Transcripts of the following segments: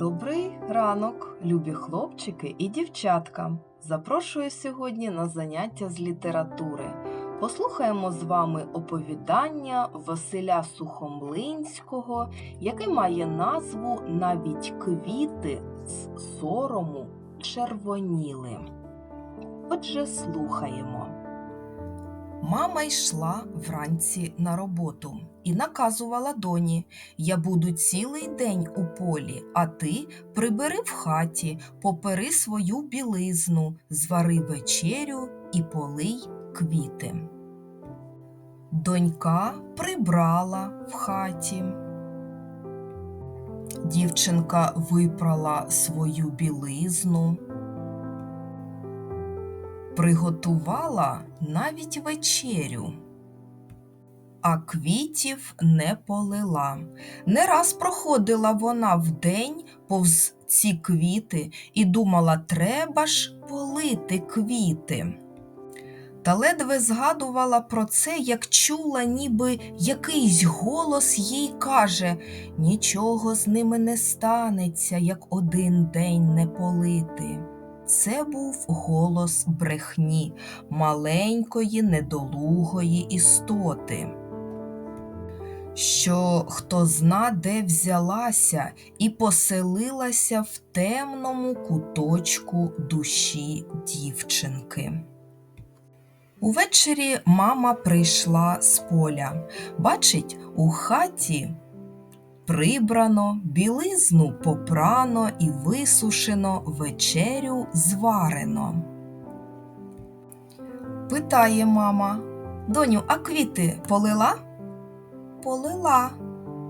Добрий ранок, любі хлопчики і дівчатка. Запрошую сьогодні на заняття з літератури. Послухаємо з вами оповідання Василя Сухомлинського, яке має назву Навіть квіти з сорому червоніли. Отже, слухаємо. Мама йшла вранці на роботу і наказувала доні Я буду цілий день у полі, а ти прибери в хаті, попери свою білизну, звари вечерю і полий квіти. Донька прибрала в хаті. Дівчинка випрала свою білизну, приготувала навіть вечерю а квітів не полила. Не раз проходила вона вдень повз ці квіти і думала, треба ж полити квіти. Та ледве згадувала про це, як чула, ніби якийсь голос їй каже нічого з ними не станеться, як один день не полити. Це був голос брехні, маленької, недолугої істоти що хто зна, де взялася і поселилася в темному куточку душі дівчинки. Увечері мама прийшла з поля. Бачить, у хаті прибрано, білизну попрано і висушено, вечерю зварено. Питає мама, доню, а квіти полила? Полила,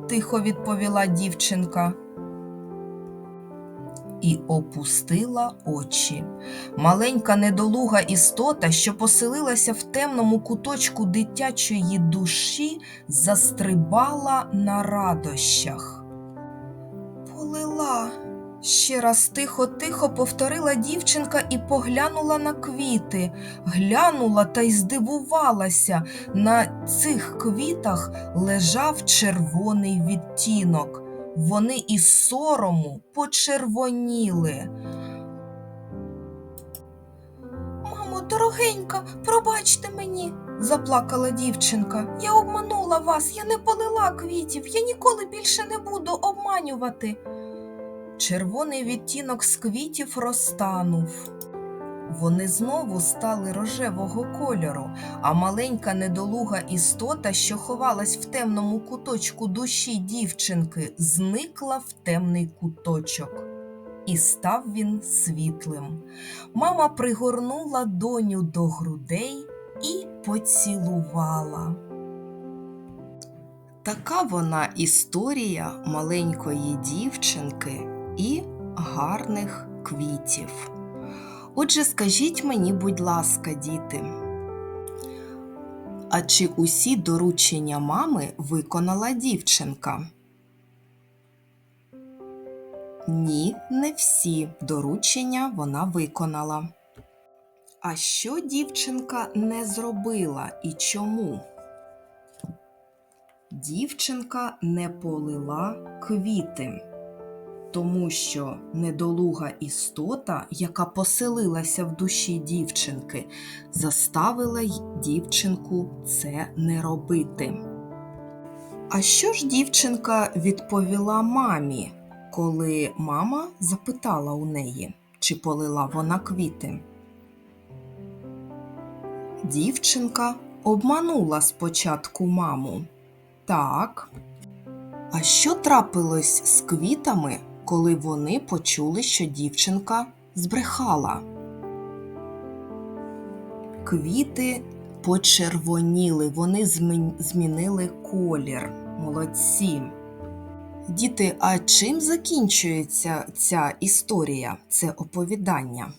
тихо відповіла дівчинка. І опустила очі. Маленька недолуга істота, що поселилася в темному куточку дитячої душі, застрибала на радощах. Полила. Ще раз тихо-тихо повторила дівчинка і поглянула на квіти, глянула та й здивувалася. На цих квітах лежав червоний відтінок. Вони із сорому почервоніли. Мамо, дорогенька, пробачте мені, заплакала дівчинка. Я обманула вас, я не полила квітів, я ніколи більше не буду обманювати. Червоний відтінок з квітів розтанув. Вони знову стали рожевого кольору, а маленька недолуга істота, що ховалась в темному куточку душі дівчинки, зникла в темний куточок. І став він світлим. Мама пригорнула доню до грудей і поцілувала. Така вона історія маленької дівчинки і гарних квітів. Отже, скажіть мені, будь ласка, діти, а чи усі доручення мами виконала дівчинка? Ні, не всі доручення вона виконала. А що дівчинка не зробила і чому? Дівчинка не полила квіти тому що недолуга істота, яка поселилася в душі дівчинки, заставила дівчинку це не робити. А що ж дівчинка відповіла мамі, коли мама запитала у неї, чи полила вона квіти? Дівчинка обманула спочатку маму. Так. А що трапилось з квітами, коли вони почули, що дівчинка збрехала. Квіти почервоніли, вони змінили колір. Молодці. Діти, а чим закінчується ця історія, це оповідання?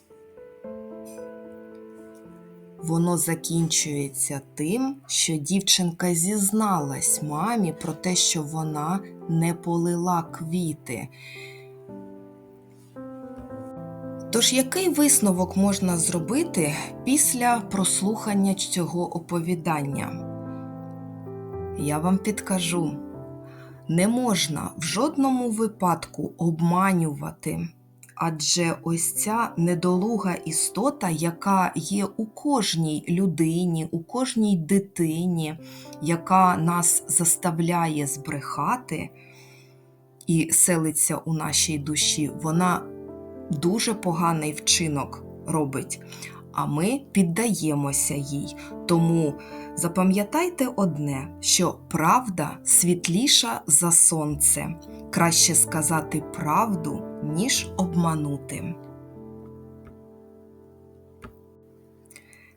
Воно закінчується тим, що дівчинка зізналась мамі про те, що вона не полила квіти. Тож, який висновок можна зробити після прослухання цього оповідання? Я вам підкажу. Не можна в жодному випадку обманювати. Адже ось ця недолуга істота, яка є у кожній людині, у кожній дитині, яка нас заставляє збрехати і селиться у нашій душі, вона дуже поганий вчинок робить. А ми піддаємося їй. Тому запам'ятайте одне, що правда світліша за сонце. Краще сказати правду, ніж обманути.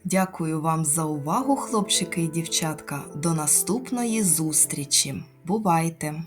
Дякую вам за увагу, хлопчики і дівчатка. До наступної зустрічі. Бувайте!